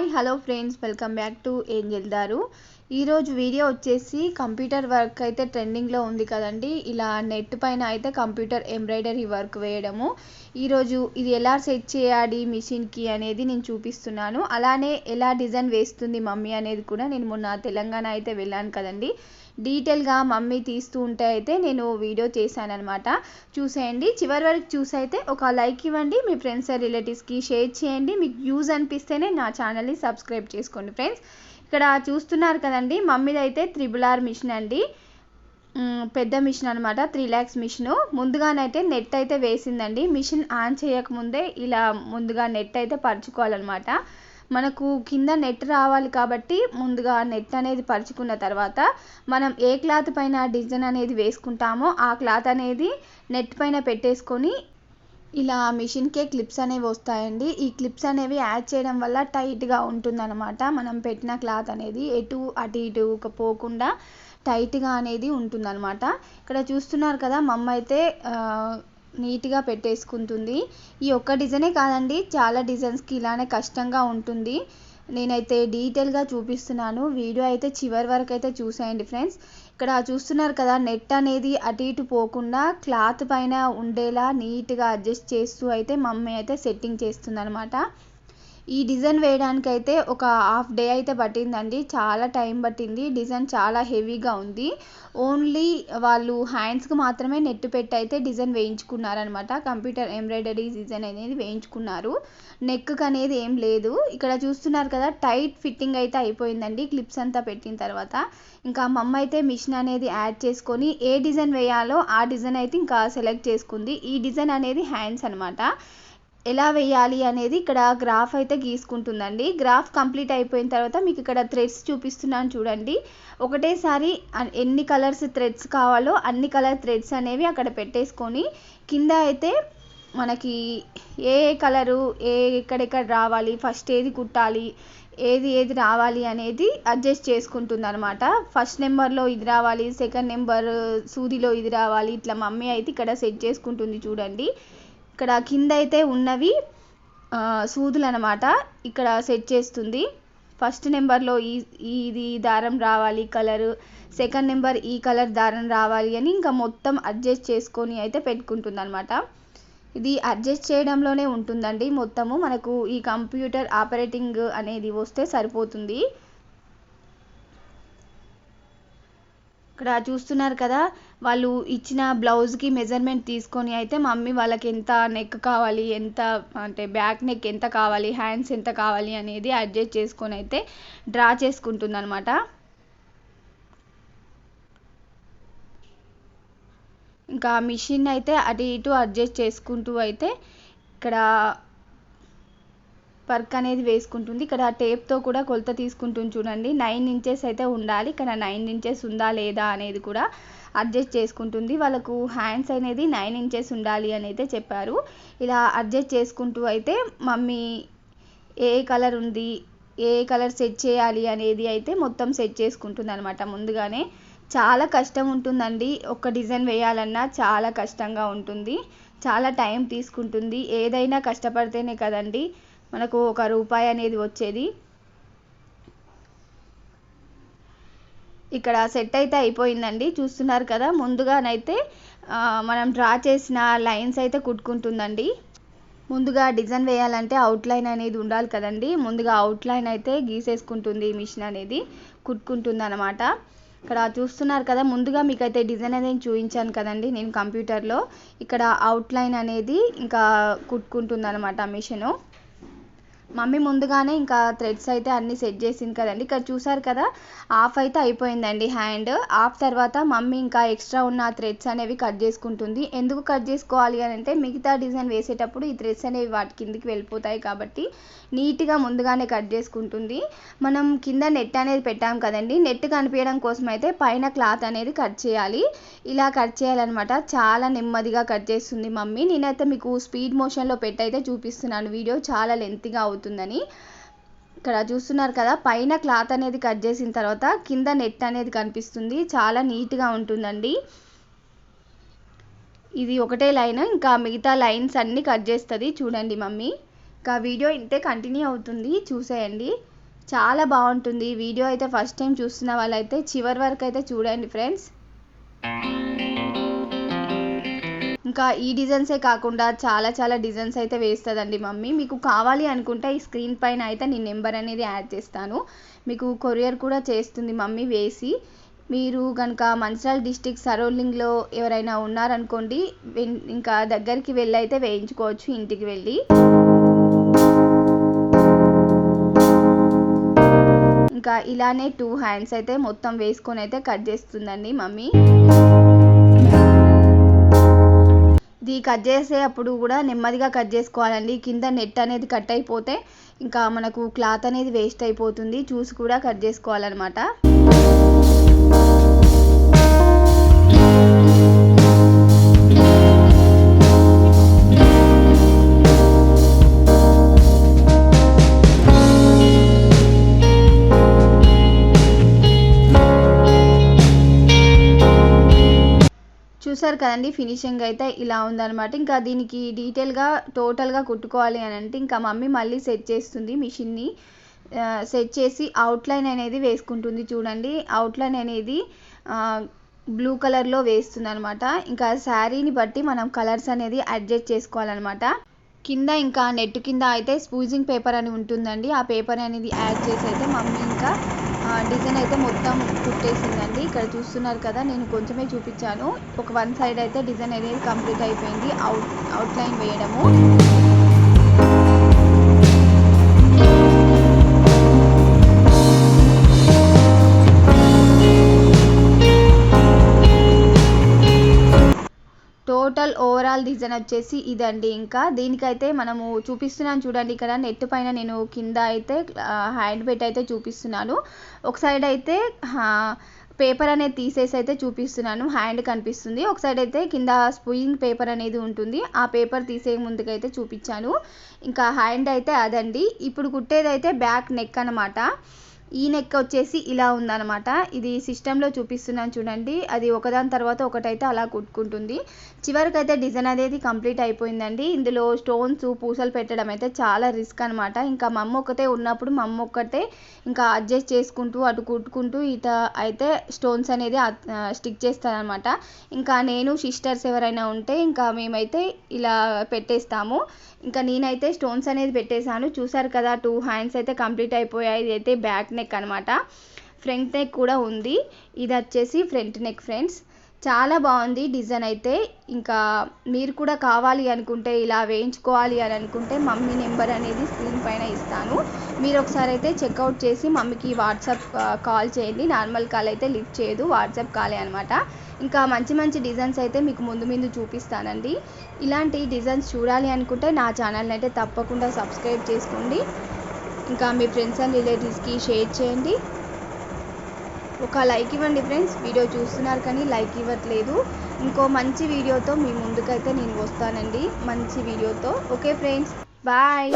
Hi hello friends welcome back to angel దారు. ఈరోజు video వచ్చేసి కంప్యూటర్ వర్క్ అయితే ట్రెండింగ్లో ఉంది కదండి. ఇలా నెట్ పైన అయితే కంప్యూటర్ ఎంబ్రాయిడరీ వర్క్ వేయడము. ఈరోజు ఇది ఎలా సెట్ చేయాలి మిషన్కి అనేది నేను చూపిస్తున్నాను. అలానే ఎలా డిజైన్ వేస్తుంది మమ్మీ అనేది కూడా నేను మొన్న తెలంగాణ అయితే వెళ్ళాను కదండి. డీటెయిల్గా మమ్మీ తీస్తూ ఉంటే అయితే నేను వీడియో చేశాను అనమాట చూసేయండి. చివరి వరకు చూసైతే ఒక లైక్ ఇవ్వండి. మీ ఫ్రెండ్స్ రిలేటివ్స్కి షేర్ చేయండి. మీకు యూజ్ అనిపిస్తేనే నా ఛానల్ని సబ్స్క్రైబ్ చేసుకోండి ఫ్రెండ్స్. ఇక్కడ చూస్తున్నారు కదండి మమ్మీది అయితే త్రిబుల్ ఆర్ మిషన్ అండి. పెద్ద మిషన్ అనమాట త్రీ ల్యాక్స్ మిషన్. ముందుగానైతే నెట్ అయితే వేసిందండి. మిషన్ ఆన్ చేయకముందే ఇలా ముందుగా నెట్ అయితే పరుచుకోవాలన్నమాట. మనకు కింద నెట్ రావాలి కాబట్టి ముందుగా నెట్ అనేది పరుచుకున్న తర్వాత మనం ఏ క్లాత్ పైన డిజైన్ అనేది వేసుకుంటామో ఆ క్లాత్ అనేది నెట్ పైన పెట్టేసుకొని ఇలా మిషన్కే క్లిప్స్ అనేవి వస్తాయండి. ఈ క్లిప్స్ అనేవి యాడ్ చేయడం వల్ల టైట్గా ఉంటుందన్నమాట. మనం పెట్టిన క్లాత్ అనేది ఎటు అటు ఇటు పోకుండా టైట్గా అనేది ఉంటుందన్నమాట. ఇక్కడ చూస్తున్నారు కదా మమ్మ అయితే నీట్గా పెట్టేసుకుంటుంది. ఈ ఒక్క డిజైనే కాదండి చాలా డిజైన్స్కి ఇలానే కష్టంగా ఉంటుంది. నేనైతే డీటెయిల్గా చూపిస్తున్నాను. వీడియో అయితే చివరి వరకు అయితే చూసేయండి ఫ్రెండ్స్. ఇక్కడ చూస్తున్నారు కదా నెట్ అనేది అటు ఇటు పోకుండా క్లాత్ పైన ఉండేలా నీట్గా అడ్జస్ట్ చేస్తూ అయితే మమ్మీ అయితే సెట్టింగ్ చేస్తుంది ఈ డిజైన్ వేయడానికి అయితే ఒక హాఫ్ డే అయితే పట్టిందండి. చాలా టైం పట్టింది. డిజైన్ చాలా హెవీగా ఉంది. ఓన్లీ వాళ్ళు హ్యాండ్స్కి మాత్రమే నెట్ పెట్టి అయితే డిజైన్ వేయించుకున్నారనమాట కంప్యూటర్ ఎంబ్రాయిడరీ డిజైన్ అనేది వేయించుకున్నారు. నెక్కి అనేది ఏం లేదు. ఇక్కడ చూస్తున్నారు కదా టైట్ ఫిట్టింగ్ అయితే అయిపోయిందండి. క్లిప్స్ అంతా పెట్టిన తర్వాత. ఇంకా మమ్మ అయితే మిషన్ అనేది యాడ్ చేసుకొని ఏ డిజైన్ వేయాలో ఆ డిజైన్ అయితే ఇంకా సెలెక్ట్ చేసుకుంది. ఈ డిజైన్ అనేది హ్యాండ్స్ అనమాట ఎలా వేయాలి అనేది ఇక్కడ గ్రాఫ్ అయితే గీసుకుంటుందండి. గ్రాఫ్ కంప్లీట్ అయిపోయిన తర్వాత మీకు ఇక్కడ థ్రెడ్స్ చూపిస్తున్నాను చూడండి. ఒకటేసారి ఎన్ని కలర్స్ థ్రెడ్స్ కావాలో అన్ని కలర్ థ్రెడ్స్ అనేవి అక్కడ పెట్టేసుకొని కింద అయితే మనకి ఏ ఏ కలరు ఏ ఎక్కడెక్కడ రావాలి ఫస్ట్ ఏది కుట్టాలి ఏది ఏది రావాలి అనేది అడ్జస్ట్ చేసుకుంటుంది అనమాట ఫస్ట్ నెంబర్లో ఇది రావాలి సెకండ్ నెంబర్ సూదిలో ఇది రావాలి ఇట్లా మమ్మీ అయితే ఇక్కడ సెట్ చేసుకుంటుంది చూడండి. ఇక్కడ కింద అయితే ఉన్నవి సూదులు అనమాట ఇక్కడ సెట్ చేస్తుంది. ఫస్ట్ నెంబర్లో ఈ ఈ- ఇది దారం రావాలి కలరు. సెకండ్ నెంబర్ ఈ కలర్ దారం రావాలి అని ఇంకా మొత్తం అడ్జస్ట్ చేసుకొని అయితే పెట్టుకుంటుంది అనమాట ఇది అడ్జస్ట్ చేయడంలోనే ఉంటుందండి మొత్తము. మనకు ఈ కంప్యూటర్ ఆపరేటింగ్ అనేది వస్తే సరిపోతుంది. ఇక్కడ చూస్తున్నారు కదా వాళ్ళు ఇచ్చిన బ్లౌజ్కి మెజర్మెంట్ తీసుకొని అయితే మమ్మీ వాళ్ళకి ఎంత నెక్ కావాలి ఎంత అంటే బ్యాక్ నెక్ ఎంత కావాలి హ్యాండ్స్ ఎంత కావాలి అనేది అడ్జస్ట్ చేసుకొని అయితే డ్రా చేసుకుంటుందనమాట ఇంకా మిషన్ అయితే అటు ఇటు అడ్జస్ట్ చేసుకుంటూ అయితే ఇక్కడ వర్క్ అనేది వేసుకుంటుంది. ఇక్కడ టేప్తో కూడా కొలత తీసుకుంటుంది చూడండి. నైన్ ఇంచెస్ అయితే ఉండాలి. ఇక్కడ నైన్ ఇంచెస్ ఉందా లేదా అనేది కూడా అడ్జస్ట్ చేసుకుంటుంది. వాళ్ళకు హ్యాండ్స్ అనేది నైన్ ఇంచెస్ ఉండాలి అని అయితే చెప్పారు. ఇలా అడ్జస్ట్ చేసుకుంటూ అయితే మమ్మీ ఏ కలర్ ఉంది ఏ కలర్ సెట్ చేయాలి అనేది అయితే మొత్తం సెట్ చేసుకుంటుంది అనమాట ముందుగానే. చాలా కష్టం ఉంటుందండి. ఒక డిజైన్ వేయాలన్నా చాలా కష్టంగా ఉంటుంది. చాలా టైం తీసుకుంటుంది. ఏదైనా కష్టపడితేనే కదండి. మనకు ఒక రూపాయి అనేది వచ్చేది. ఇక్కడ సెట్ అయితే అయిపోయిందండి చూస్తున్నారు కదా. ముందుగానైతే మనం డ్రా చేసిన లైన్స్ అయితే కుట్టుకుంటుందండి. ముందుగా డిజైన్ వేయాలంటే అవుట్లైన్ అనేది ఉండాలి కదండి. ముందుగా అవుట్లైన్ అయితే గీసేసుకుంటుంది ఈ మిషన్ అనేది కుట్టుకుంటుంది అనమాట ఇక్కడ చూస్తున్నారు కదా ముందుగా మీకైతే డిజైన్ అనేది చూపించాను కదండి నేను కంప్యూటర్లో ఇక్కడ అవుట్లైన్ అనేది ఇంకా కుట్టుకుంటుంది అనమాట మిషను. మమ్మీ ముందుగానే ఇంకా థ్రెడ్స్ అయితే అన్ని సెట్ చేసింది కదండి. ఇక్కడ చూసారు కదా ఆఫ్ అయితే అయిపోయిందండి హ్యాండ్ ఆఫ్ తర్వాత మమ్మీ ఇంకా ఎక్స్ట్రా ఉన్న థ్రెడ్స్ అనేవి కట్ చేసుకుంటుంది. ఎందుకు కట్ చేసుకోవాలి అని అంటే మిగతా డిజైన్ వేసేటప్పుడు ఈ థ్రెడ్స్ అనేవి వాటి కిందికి వెళ్ళిపోతాయి కాబట్టి నీట్గా ముందుగానే కట్ చేసుకుంటుంది. మనం కింద నెట్ అనేది పెట్టాం కదండి. నెట్ కనిపించడం కోసం అయితే పైన క్లాత్ అనేది కట్ చేయాలి. ఇలా కట్ చేయాలన్నమాట. చాలా నెమ్మదిగా కట్ చేస్తుంది మమ్మీ. నేనైతే మీకు స్పీడ్ మోషన్లో పెట్టయితే చూపిస్తున్నాను. వీడియో చాలా లెంత్గా అవుతుంది. అవుతుందని ఇక్కడ చూస్తున్నారు కదా పైన క్లాత్ అనేది కట్ చేసిన తర్వాత కింద నెట్ అనేది కనిపిస్తుంది. చాలా నీట్గా ఉంటుందండి. ఇది ఒకటే లైన్ ఇంకా మిగతా లైన్స్ అన్నీ కట్ చేస్తుంది. చూడండి మమ్మీ. ఇంకా వీడియో ఇంతే కంటిన్యూ అవుతుంది. చూసేయండి. చాలా బాగుంటుంది వీడియో. అయితే ఫస్ట్ టైం చూస్తున్న వాళ్ళైతే చివరి వరకు అయితే చూడండి ఫ్రెండ్స్. ఇంకా ఈ డిజైన్సే కాకుండా చాలా చాలా డిజైన్స్ అయితే వేస్తుందండి మమ్మీ. మీకు కావాలి అనుకుంటే ఈ స్క్రీన్ పైన అయితే నేను నెంబర్ అనేది యాడ్ చేస్తాను. మీకు కొరియర్ కూడా చేస్తుంది మమ్మీ వేసి. మీరు కనుక మంచిర్యాల డిస్టిక్ సరౌండింగ్లో ఎవరైనా ఉన్నారనుకోండి వెన్- ఇంకా దగ్గరికి వెళ్ళి అయితే వేయించుకోవచ్చు ఇంటికి వెళ్ళి. ఇంకా ఇలానే టూ హ్యాండ్స్ అయితే మొత్తం వేసుకొని అయితే కట్ చేస్తుందండి మమ్మీ. ఇది కట్ చేసే అప్పుడు కూడా నెమ్మదిగా కట్ చేసుకోవాలండి. కింద నెట్ అనేది కట్ అయిపోతే ఇంకా మనకు క్లాత్ అనేది వేస్ట్ అయిపోతుంది. చూసి కూడా కట్ చేసుకోవాలన్నమాట. చూసారు కదండి ఫినిషింగ్ అయితే ఇలా ఉందనమాట ఇంకా దీనికి డీటెయిల్గా టోటల్గా కుట్టుకోవాలి అని అంటే ఇంకా మమ్మీ మళ్ళీ సెట్ చేస్తుంది మిషన్ని. సెట్ చేసి అవుట్లైన్ అనేది వేసుకుంటుంది చూడండి. అవుట్లైన్ అనేది బ్లూ కలర్లో వేస్తుంది అనమాట ఇంకా శారీని బట్టి మనం కలర్స్ అనేది అడ్జస్ట్ చేసుకోవాలన్నమాట. కింద ఇంకా నెట్ కింద అయితే స్పూజింగ్ పేపర్ అని ఉంటుందండి. ఆ పేపర్ అనేది యాడ్ చేసి అయితే మమ్మీ ఇంకా డిజైన్ అయితే మొత్తం కుట్టేసిందండి. ఇక్కడ చూస్తున్నారు కదా నేను కొంచెమే చూపించాను. ఒక వన్ సైడ్ అయితే డిజైన్ అనేది కంప్లీట్ అయిపోయింది. అవుట్ అవుట్లైన్ వేయడము. డిజైన్ వచ్చేసి ఇదండి. ఇంకా దీనికైతే మనము చూపిస్తున్నాను చూడండి ఇక్కడ నెట్ పైన నేను కింద అయితే హ్యాండ్ బెట్ అయితే చూపిస్తున్నాను. ఒక సైడ్ అయితే పేపర్ అనేది తీసేసి అయితే చూపిస్తున్నాను. హ్యాండ్ కనిపిస్తుంది. ఒక సైడ్ అయితే కింద స్పూయింగ్ పేపర్ అనేది ఉంటుంది. ఆ పేపర్ తీసే ముందుకైతే చూపించాను. ఇంకా హ్యాండ్ అయితే అదండి. ఇప్పుడు కుట్టేదైతే బ్యాక్ నెక్ అనమాట ఈ నెక్ వచ్చేసి ఇలా ఉందన్నమాట. ఇది సిస్టంలో చూపిస్తున్నాను చూడండి. అది ఒకదాని తర్వాత ఒకటైతే అలా కుట్టుకుంటుంది. చివరికైతే డిజైన్ అనేది కంప్లీట్ అయిపోయిందండి. ఇందులో స్టోన్స్ పూసలు పెట్టడం అయితే చాలా రిస్క్ అనమాట ఇంకా మమ్మ ఒకటే ఉన్నప్పుడు మమ్మ ఒక్కటే ఇంకా అడ్జస్ట్ చేసుకుంటూ అటు కుట్టుకుంటూ ఇట అయితే స్టోన్స్ అనేది స్టిక్ చేస్తానమాట ఇంకా నేను సిస్టర్స్ ఎవరైనా ఉంటే ఇంకా మేమైతే ఇలా పెట్టేస్తాము. ఇంకా నేనైతే స్టోన్స్ అనేది పెట్టేశాను. చూసారు కదా టూ హ్యాండ్స్ అయితే కంప్లీట్ అయిపోయాయి. ఇది అయితే బ్యాక్ నెక్ అనమాట ఫ్రంట్ నెక్ కూడా ఉంది. ఇది వచ్చేసి ఫ్రంట్ నెక్ ఫ్రెండ్స్. చాలా బాగుంది డిజైన్ అయితే. ఇంకా మీరు కూడా కావాలి అనుకుంటే ఇలా వేయించుకోవాలి అని అనుకుంటే మమ్మీ నెంబర్ అనేది స్క్రీన్ పైన ఇస్తాను. మీరు ఒకసారి అయితే చెక్అవుట్ చేసి మమ్మీకి వాట్సాప్ కాల్ చేయండి. నార్మల్ కాల్ అయితే లిఫ్ట్ చేయదు వాట్సాప్ కాలే అనమాట ఇంకా మంచి మంచి డిజైన్స్ అయితే మీకు ముందు ముందు చూపిస్తానండి. ఇలాంటి డిజైన్స్ చూడాలి అనుకుంటే నా ఛానల్ని అయితే తప్పకుండా సబ్స్క్రైబ్ చేసుకోండి. ఇంకా మీ ఫ్రెండ్స్ అండ్ రిలేటివ్స్కి షేర్ చేయండి. ఒక లైక్ ఇవ్వండి ఫ్రెండ్స్. వీడియో చూస్తున్నారు కానీ లైక్ ఇవ్వట్లేదు. ఇంకో మంచి వీడియోతో మీ ముందుకైతే నేను వస్తానండి. మంచి వీడియోతో. Okay friends. బాయ్.